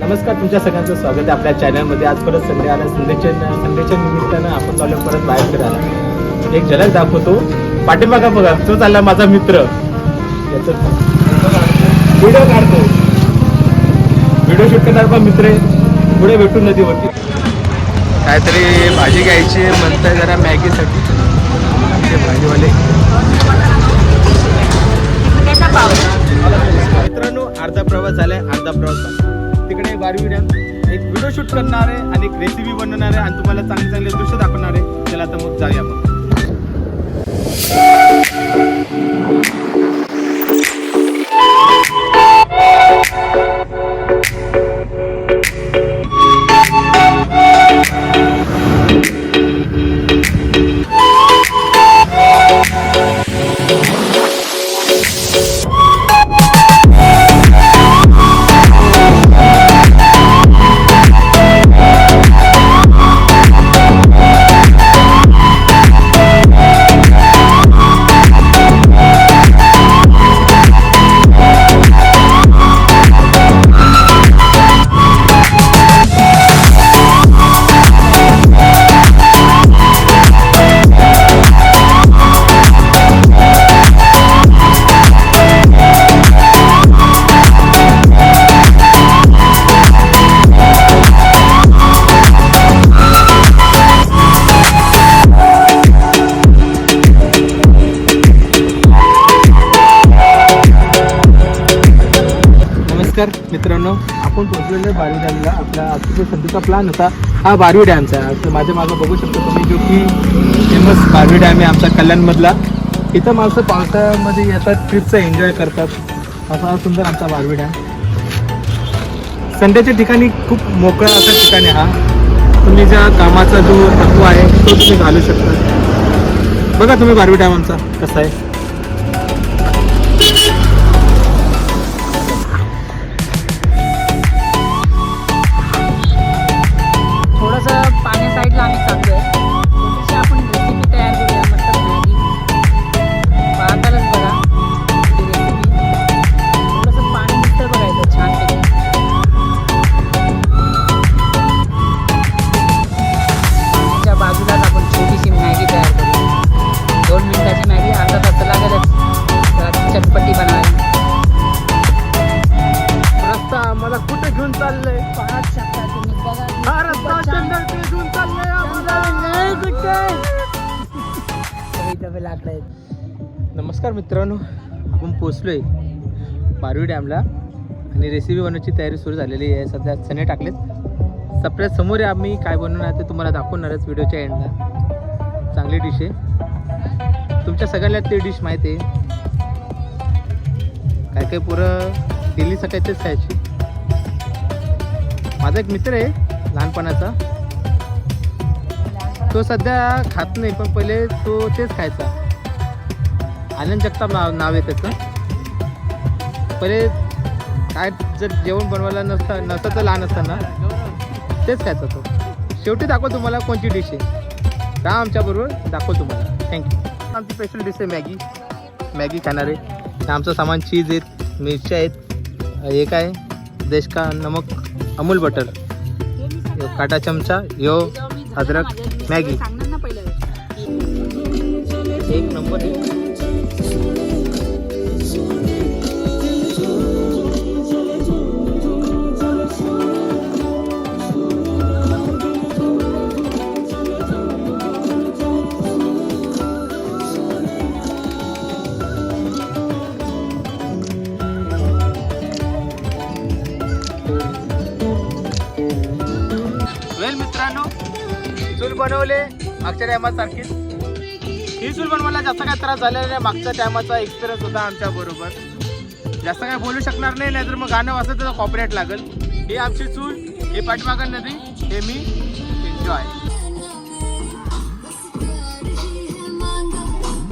नमस्कार तुमच्या सगळ्यांचं स्वागत आहे आपल्या चॅनलमध्ये आज परत संडे आला संडेच्या संडेच्या निमित्तानं आपण चालू परत बाहेर फिरायला. एक झलक दाखवतो. पाठीमागा बघा? तो चालला माझा मित्र. याचं व्हिडिओ काढतो. व्हिडिओ शूट करणार पण मित्र. आहे पुढे भेटून नदीवरती. काहीतरी भाजी घ्यायची म्हणताय जरा मॅगीसाठी. भाजीवाले. मित्रांनो अर्धा प्रवास झालाय अर्धा प्रवास झाला. बारवी डॅम एक व्हिडिओ शूट करणार आहे आणि एक रेसिपी बनवणार आहे आणि तुम्हाला चांगले चांगले दृश्य दाखवणार आहे चला आता मग जाऊया आपण नमस्कार मित्रांनो आपण पोहोचलेलो बारवी डॅमला आपला आजचा सध्याचा प्लॅन होता हा बारवी डॅमचा आहे. तर माझ्या मागं बघू शकतो तुम्ही जो की फेमस बारवी डॅम आहे आमचा कल्याणमधला. इथं माणसं पावसाळ्यामध्ये येतात ट्रिपचा एन्जॉय करतात. असा हा सुंदर आमचा बारवी डॅम संध्याच्या ठिकाणी खूप मोकळा असा ठिकाण आहे हा. तुम्ही ज्या कामाचा जो थकवा आहे तो तुम्ही घालू शकता. बघा तुम्ही बारवी डॅम आमचा कसा आहे. पाहत शकता तुम्ही बघा हा रस्ता नमस्कार मित्रांनो आपण पोचलोय बारवी डॅमला आणि रेसिपी बनवायची तयारी सुरू झालेली आहे. सध्या चणे टाकलेत. सप्रेस समोर आहे आम्ही. काय बनवणार ते तुम्हाला दाखवणारच व्हिडिओच्या एंडला चांगली डिश आहे. तुमच्या सगळ्यांना ते डिश माहिती आहे. काय काय पुरं दिली सकाळी तेच खायची. माझा एक मित्र आहे लहानपणाचा. तो सध्या खात नाही पण पहिले तो तेच खायचा. आनंद जगताप नाव नाव आहे त्याचं. पहिले काय जर जेवण बनवायला नसतं नसतं तर लहान असताना तेच खायचा तो. शेवटी दाखव तुम्हाला कोणची डिश आहे. राहा आमच्याबरोबर दाखव तुम्हाला. थँक्यू आमची स्पेशल डिश आहे मॅगी. मॅगी खाणार. आहे आमचं सामान चीज आहेत मिरच्या आहेत. हे काय? देश का नमक अमूल बटर. यो काटा चमचा यो अद्रक मॅगी. एक नंबर चूल बनवले मागच्या टायमात सारखीच. ही चूल बनवायला जास्त काय त्रास झालेला नाही. मागच्या टायमाचा एक्सपिरियन्स होता आमच्या बरोबर. जास्त काय बोलू शकणार नाही नाहीतर मग गाणं वाचलं त्याचा कॉपरेट लागेल. ही आमची चूल हे पाठीमागं नदी हे मी एन्जॉय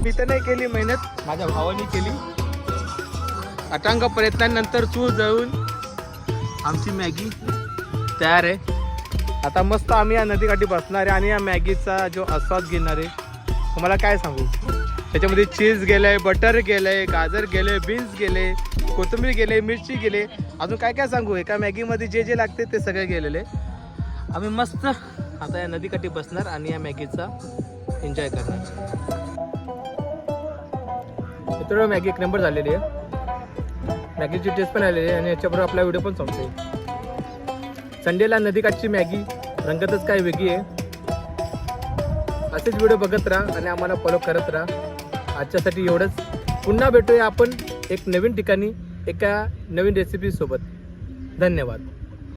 मी तर नाही केली मेहनत माझ्या भावाने केली. अटांग प्रयत्नानंतर चूल जळून आमची मॅगी तयार आहे. आता मस्त आम्ही या नदीकाठी बसणार आहे आणि या मॅगीचा जो आस्वाद घेणार आहे तुम्हाला काय सांगू? त्याच्यामध्ये चीज गेलंय बटर गेलंय गाजर गेले बीन्स गेले कोथिंबीर गेले मिरची गेले अजून काय काय सांगू? एका मॅगीमध्ये जे जे लागते ते सगळे गेलेले. आम्ही मस्त आता या नदीकाठी बसणार आणि या मॅगीचा एन्जॉय करणार. मित्र मॅगी एक नंबर झालेली आहे. मॅगीची टेस्ट पण आलेली आहे आणि याच्याबरोबर आपला व्हिडिओ पण संपतो संडेला नदीकाठची मॅगी रंगतच काय वेगळी आहे? असेच व्हिडिओ बघत राहा आणि आम्हाला फॉलो करत राहा. आजच्यासाठी एवढंच. पुन्हा भेटूया आपण एक नवीन ठिकाणी एका नवीन रेसिपीसोबत धन्यवाद.